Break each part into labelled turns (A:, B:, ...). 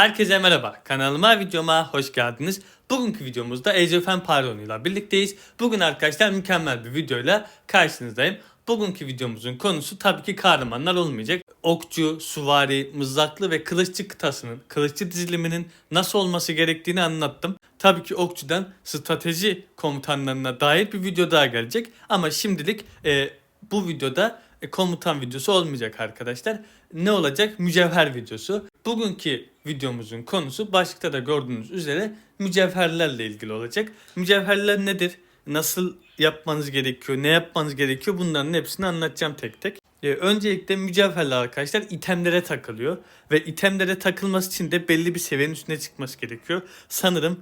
A: Herkese merhaba. Kanalıma, videoma hoş geldiniz. Bugünkü videomuzda Empires ile birlikteyiz. Bugün arkadaşlar mükemmel bir videoyla karşınızdayım. Bugünkü videomuzun konusu tabii ki kahramanlar olmayacak. Okçu, suvari, mızraklı ve kılıççı kıtasının, kılıççı diziliminin nasıl olması gerektiğini anlattım. Tabii ki okçudan strateji komutanlarına dair bir video daha gelecek. Ama şimdilik e, bu videoda e, komutan videosu olmayacak arkadaşlar. Ne olacak? Mücevher videosu. Bugünkü videomuzun konusu başlıkta da gördüğünüz üzere mücevherlerle ilgili olacak. Mücevherler nedir? Nasıl yapmanız gerekiyor? Ne yapmanız gerekiyor? Bunların hepsini anlatacağım tek tek. Ee, öncelikle mücevherler arkadaşlar itemlere takılıyor. Ve itemlere takılması için de belli bir seviyenin üstüne çıkması gerekiyor. Sanırım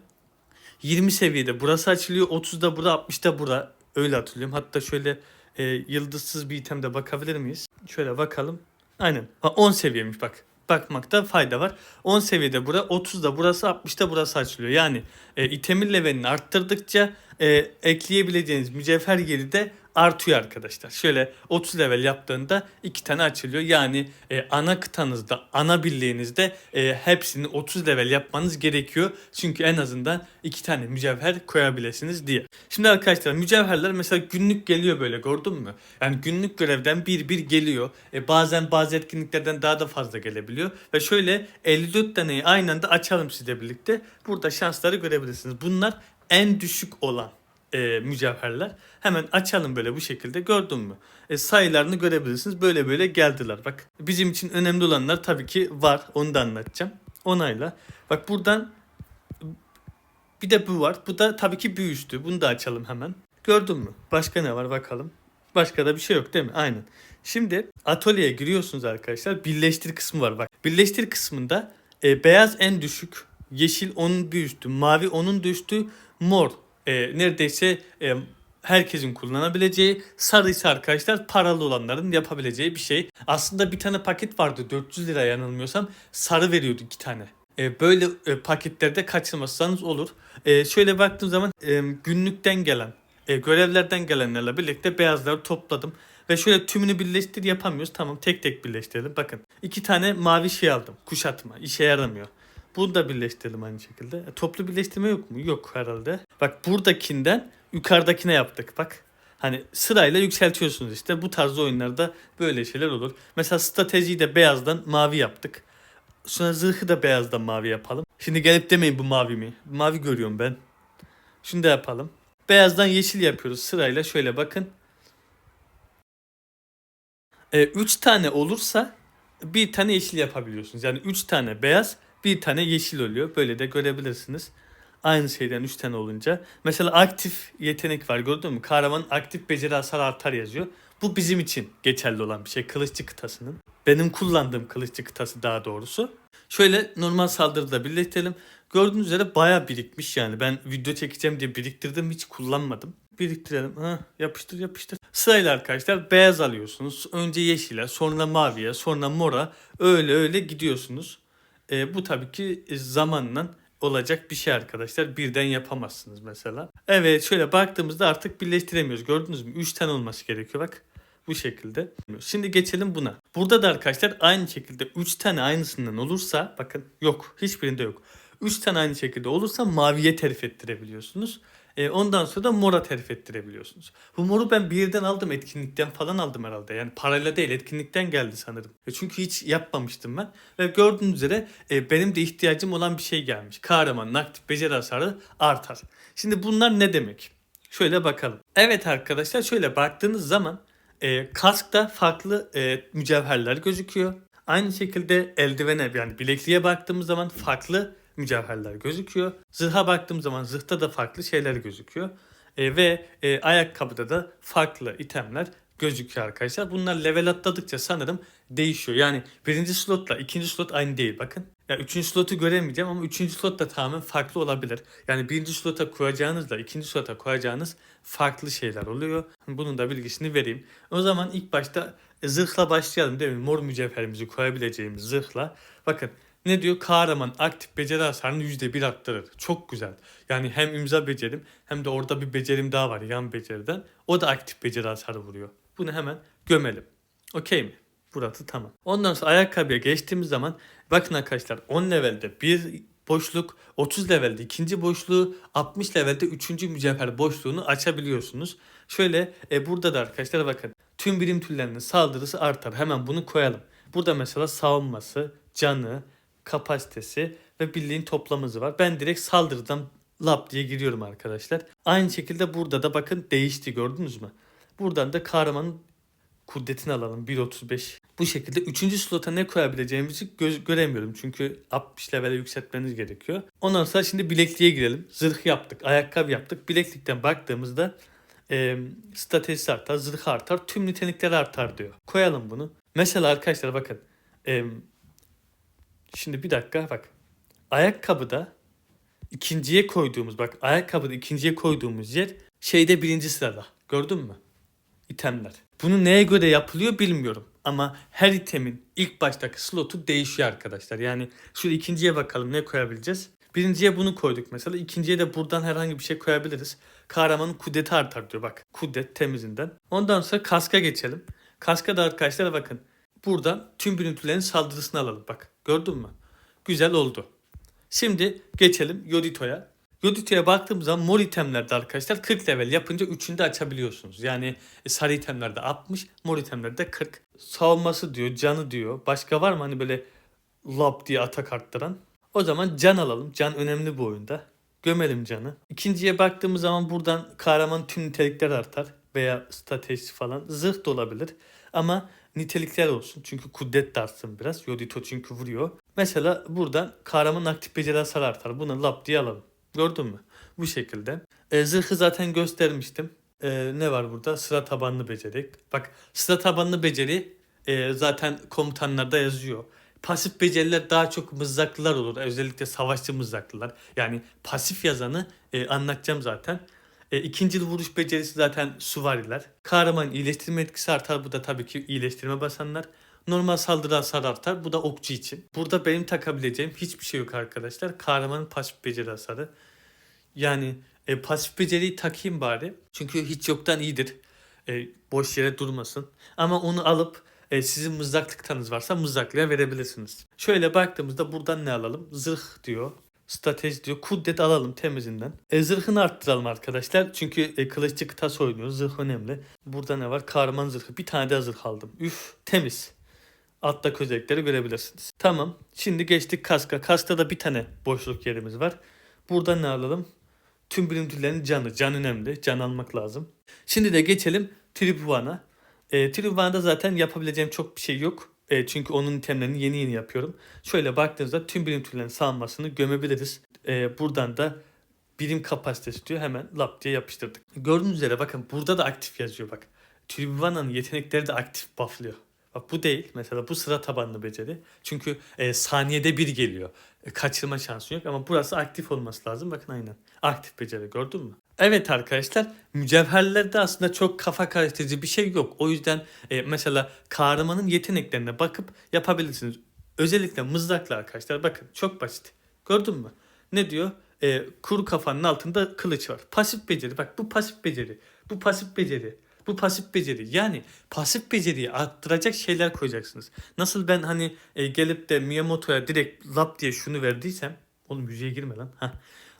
A: 20 seviyede burası açılıyor. 30'da bura 60'da bura. Öyle hatırlıyorum. Hatta şöyle e, yıldızsız bir itemde bakabilir miyiz? Şöyle bakalım. Aynen. Ha, 10 seviyemiş bak. Bakmakta fayda var. 10 seviyede bura, 30'da burası, 60'da burası açılıyor. Yani e, itemin levelini arttırdıkça e, ekleyebileceğiniz mücevher yeri de artıyor arkadaşlar. Şöyle 30 level yaptığında iki tane açılıyor. Yani e, ana kıtanızda, ana birliğinizde e, hepsini 30 level yapmanız gerekiyor. Çünkü en azından iki tane mücevher koyabilirsiniz diye. Şimdi arkadaşlar mücevherler mesela günlük geliyor böyle gördün mü? Yani günlük görevden bir bir geliyor. E, bazen bazı etkinliklerden daha da fazla gelebiliyor. Ve şöyle 54 taneyi aynı anda açalım sizle birlikte. Burada şansları görebilirsiniz. Bunlar en düşük olan e, mücevherler. Hemen açalım böyle bu şekilde gördün mü? E, sayılarını görebilirsiniz. Böyle böyle geldiler bak. Bizim için önemli olanlar tabii ki var. Onu da anlatacağım. Onayla. Bak buradan bir de bu var. Bu da tabii ki bir. Bunu da açalım hemen. Gördün mü? Başka ne var bakalım. Başka da bir şey yok değil mi? Aynen. Şimdi atölyeye giriyorsunuz arkadaşlar. Birleştir kısmı var bak. Birleştir kısmında e, beyaz en düşük, yeşil onun bir mavi onun da üstü, mor e, neredeyse e, herkesin kullanabileceği, sarı ise arkadaşlar paralı olanların yapabileceği bir şey. Aslında bir tane paket vardı 400 lira yanılmıyorsam sarı veriyordu iki tane. E, böyle e, paketlerde kaçırmazsanız olur. E, şöyle baktığım zaman e, günlükten gelen, e, görevlerden gelenlerle birlikte beyazları topladım. Ve şöyle tümünü birleştir yapamıyoruz. Tamam tek tek birleştirelim. Bakın iki tane mavi şey aldım. Kuşatma. işe yaramıyor. Bunu da birleştirelim aynı şekilde. E, toplu birleştirme yok mu? Yok herhalde. Bak buradakinden yukarıdakine yaptık. Bak. Hani sırayla yükseltiyorsunuz işte. Bu tarz oyunlarda böyle şeyler olur. Mesela stratejiyi de beyazdan mavi yaptık. Sonra zırhı da beyazdan mavi yapalım. Şimdi gelip demeyin bu mavi mi? Mavi görüyorum ben. Şunu da yapalım. Beyazdan yeşil yapıyoruz sırayla. Şöyle bakın. 3 e, tane olursa bir tane yeşil yapabiliyorsunuz. Yani 3 tane beyaz, bir tane yeşil oluyor. Böyle de görebilirsiniz. Aynı şeyden 3 tane olunca. Mesela aktif yetenek var gördün mü? Kahraman aktif beceri hasar artar yazıyor. Bu bizim için geçerli olan bir şey. Kılıççı kıtasının. Benim kullandığım kılıççı kıtası daha doğrusu. Şöyle normal saldırıda birleştirelim. Gördüğünüz üzere baya birikmiş yani. Ben video çekeceğim diye biriktirdim hiç kullanmadım. Biriktirelim. Ha, yapıştır yapıştır. Sırayla arkadaşlar beyaz alıyorsunuz. Önce yeşile sonra maviye sonra mora öyle öyle gidiyorsunuz. E, bu tabii ki zamanla olacak bir şey arkadaşlar. Birden yapamazsınız mesela. Evet şöyle baktığımızda artık birleştiremiyoruz. Gördünüz mü? 3 tane olması gerekiyor bak. Bu şekilde. Şimdi geçelim buna. Burada da arkadaşlar aynı şekilde 3 tane aynısından olursa bakın yok. Hiçbirinde yok. 3 tane aynı şekilde olursa maviye terif ettirebiliyorsunuz. E, ondan sonra da mora terif ettirebiliyorsunuz. Bu moru ben bir yerden aldım etkinlikten falan aldım herhalde. Yani parayla değil etkinlikten geldi sanırım. E, çünkü hiç yapmamıştım ben. Ve gördüğünüz üzere e, benim de ihtiyacım olan bir şey gelmiş. Kahraman, aktif, beceri hasarı artar. Şimdi bunlar ne demek? Şöyle bakalım. Evet arkadaşlar şöyle baktığınız zaman e, kaskta farklı e, mücevherler gözüküyor. Aynı şekilde eldivene yani bilekliğe baktığımız zaman farklı mücevherler gözüküyor. Zırha baktığım zaman zırhta da farklı şeyler gözüküyor. E, ve e, ayakkabıda da farklı itemler gözüküyor arkadaşlar. Bunlar level atladıkça sanırım değişiyor. Yani birinci slotla ikinci slot aynı değil bakın. Ya üçüncü slotu göremeyeceğim ama üçüncü slot da tamamen farklı olabilir. Yani birinci slota koyacağınızla ikinci slota koyacağınız farklı şeyler oluyor. Bunun da bilgisini vereyim. O zaman ilk başta zırhla başlayalım değil mi? Mor mücevherimizi koyabileceğimiz zırhla. Bakın ne diyor? Kahraman aktif beceri hasarını %1 arttırır. Çok güzel. Yani hem imza becerim hem de orada bir becerim daha var yan beceriden. O da aktif beceri hasarı vuruyor. Bunu hemen gömelim. Okey mi? Burası tamam. Ondan sonra ayakkabıya geçtiğimiz zaman bakın arkadaşlar 10 levelde bir boşluk, 30 levelde ikinci boşluğu, 60 levelde üçüncü mücevher boşluğunu açabiliyorsunuz. Şöyle e, burada da arkadaşlar bakın tüm birim türlerinin saldırısı artar. Hemen bunu koyalım. Burada mesela savunması, canı, kapasitesi ve birliğin toplam hızı var. Ben direkt saldırıdan lap diye giriyorum arkadaşlar. Aynı şekilde burada da bakın değişti gördünüz mü? Buradan da kahramanın kudretini alalım 1.35. Bu şekilde 3. slota ne koyabileceğimizi gö- göremiyorum. Çünkü 60 level'e yükseltmeniz gerekiyor. Ondan sonra şimdi bilekliğe girelim. Zırh yaptık, ayakkabı yaptık. Bileklikten baktığımızda e, stratejisi artar, zırh artar, tüm nitelikleri artar diyor. Koyalım bunu. Mesela arkadaşlar bakın. E, şimdi bir dakika bak. Ayakkabıda ikinciye koyduğumuz bak ayakkabıda ikinciye koyduğumuz yer şeyde birinci sırada. Gördün mü? itemler. Bunu neye göre yapılıyor bilmiyorum. Ama her itemin ilk baştaki slotu değişiyor arkadaşlar. Yani şu ikinciye bakalım ne koyabileceğiz. Birinciye bunu koyduk mesela. İkinciye de buradan herhangi bir şey koyabiliriz. Kahramanın kudreti artar diyor bak. Kudret temizinden. Ondan sonra kaska geçelim. Kaska da arkadaşlar bakın. Buradan tüm birim saldırısını alalım. Bak gördün mü? Güzel oldu. Şimdi geçelim Yodito'ya. Yodito'ya baktığımız zaman mor itemlerde arkadaşlar 40 level yapınca 3'ünü de açabiliyorsunuz. Yani e, sarı itemlerde 60, mor itemlerde 40. Savunması diyor, canı diyor. Başka var mı hani böyle lap diye atak arttıran? O zaman can alalım. Can önemli bu oyunda. Gömelim canı. İkinciye baktığımız zaman buradan kahraman tüm nitelikler artar. Veya stratejisi falan. Zırh da olabilir. Ama nitelikler olsun. Çünkü kudret de biraz. Yodito çünkü vuruyor. Mesela buradan kahramanın aktif beceri hasarı artar. Bunu lap diye alalım. Gördün mü? Bu şekilde. E, zırhı zaten göstermiştim. E, ne var burada? Sıra tabanlı beceri. Bak sıra tabanlı beceri e, zaten komutanlarda yazıyor. Pasif beceriler daha çok mızraklılar olur. Özellikle savaşçı mızraklılar. Yani pasif yazanı e, anlatacağım zaten. E, ikinci vuruş becerisi zaten suvariler. Kahraman iyileştirme etkisi artar. Bu da tabii ki iyileştirme basanlar. Normal saldırı hasarı artar. Bu da okçu için. Burada benim takabileceğim hiçbir şey yok arkadaşlar. Kahramanın pasif beceri hasarı. Yani e, pasif beceriyi takayım bari. Çünkü hiç yoktan iyidir. E, boş yere durmasın. Ama onu alıp e, sizin mızraklıktanız varsa mızraklıya verebilirsiniz. Şöyle baktığımızda buradan ne alalım? Zırh diyor. Strateji diyor. Kudret alalım temizinden. E, zırhını arttıralım arkadaşlar. Çünkü e, kılıççı kıtas oynuyor. Zırh önemli. Burada ne var? Kahraman zırhı. Bir tane daha zırh aldım. Üf temiz. Altta özellikleri görebilirsiniz. Tamam. Şimdi geçtik kaska. Kaskta da bir tane boşluk yerimiz var. Burada ne alalım? Tüm bilim türlerinin canı. Can önemli. Can almak lazım. Şimdi de geçelim Tribhuvan'a. E, Tribhuvan'da zaten yapabileceğim çok bir şey yok. E, çünkü onun itemlerini yeni yeni yapıyorum. Şöyle baktığınızda tüm bilim türlerinin sağlanmasını gömebiliriz. E, buradan da birim kapasitesi diyor. Hemen lap diye yapıştırdık. Gördüğünüz üzere bakın burada da aktif yazıyor bak. Tribhuvan'ın yetenekleri de aktif bufflıyor. Bak bu değil. Mesela bu sıra tabanlı beceri. Çünkü e, saniyede bir geliyor. E, kaçırma şansı yok ama burası aktif olması lazım. Bakın aynen. Aktif beceri gördün mü? Evet arkadaşlar mücevherlerde aslında çok kafa karıştırıcı bir şey yok. O yüzden e, mesela kahramanın yeteneklerine bakıp yapabilirsiniz. Özellikle mızrakla arkadaşlar bakın çok basit. Gördün mü? Ne diyor? E, kuru kafanın altında kılıç var. Pasif beceri. Bak bu pasif beceri. Bu pasif beceri. Bu pasif beceri. Yani pasif beceriyi arttıracak şeyler koyacaksınız. Nasıl ben hani e, gelip de Miyamoto'ya direkt lap diye şunu verdiysem. Oğlum müziğe girme lan. Heh.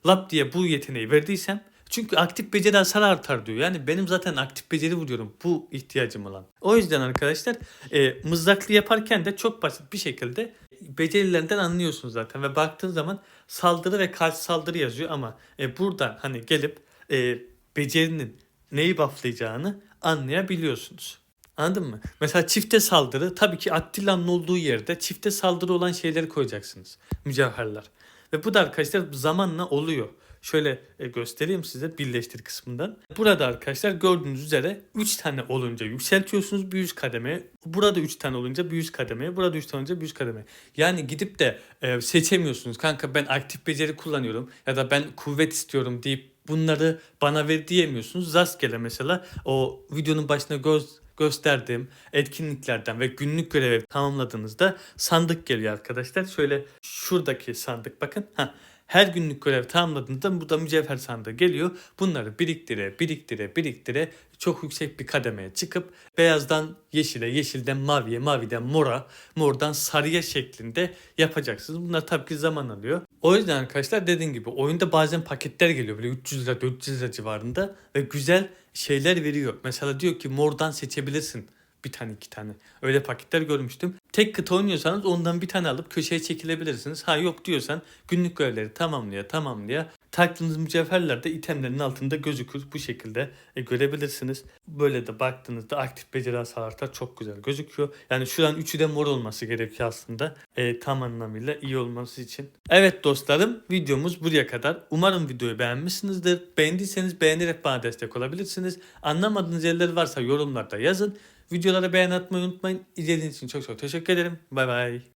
A: Lap diye bu yeteneği verdiysem çünkü aktif beceri hasar artar diyor. Yani benim zaten aktif beceri vuruyorum. Bu ihtiyacım olan. O yüzden arkadaşlar e, mızraklı yaparken de çok basit bir şekilde becerilerinden anlıyorsunuz zaten. Ve baktığın zaman saldırı ve karşı saldırı yazıyor ama e, buradan hani gelip e, becerinin neyi bufflayacağını anlayabiliyorsunuz. Anladın mı? Mesela çifte saldırı tabii ki Attilla'nın olduğu yerde çifte saldırı olan şeyleri koyacaksınız. Mücevherler. Ve bu da arkadaşlar zamanla oluyor. Şöyle e, göstereyim size birleştir kısmından. Burada arkadaşlar gördüğünüz üzere 3 tane olunca yükseltiyorsunuz bir üst kademeye. Burada 3 tane olunca bir üst kademeye. Burada 3 tane olunca bir üst kademeye. Yani gidip de e, seçemiyorsunuz. Kanka ben aktif beceri kullanıyorum ya da ben kuvvet istiyorum deyip bunları bana ver diyemiyorsunuz. Rastgele mesela o videonun başına göz gösterdiğim etkinliklerden ve günlük görevi tamamladığınızda sandık geliyor arkadaşlar. Şöyle şuradaki sandık bakın. Ha, Her günlük görev tamamladığında burada mücevher sandığı geliyor. Bunları biriktire, biriktire, biriktire çok yüksek bir kademeye çıkıp beyazdan yeşile, yeşilden maviye, maviden mora, mordan sarıya şeklinde yapacaksınız. Bunlar tabii ki zaman alıyor. O yüzden arkadaşlar dediğim gibi oyunda bazen paketler geliyor böyle 300 lira 400 lira civarında ve güzel şeyler veriyor. Mesela diyor ki mordan seçebilirsin bir tane iki tane. Öyle paketler görmüştüm. Tek kıta oynuyorsanız ondan bir tane alıp köşeye çekilebilirsiniz. Ha yok diyorsan günlük görevleri tamamlaya tamamlaya taktığınız mücevherler de itemlerin altında gözükür. Bu şekilde e, görebilirsiniz. Böyle de baktığınızda aktif beceri hasar artar çok güzel gözüküyor. Yani şu an üçü de mor olması gerekiyor aslında. E, tam anlamıyla iyi olması için. Evet dostlarım videomuz buraya kadar. Umarım videoyu beğenmişsinizdir. Beğendiyseniz beğenerek bana destek olabilirsiniz. Anlamadığınız yerler varsa yorumlarda yazın. Videolara beğen atmayı unutmayın. İzlediğiniz için çok çok teşekkür ederim. Bay bay.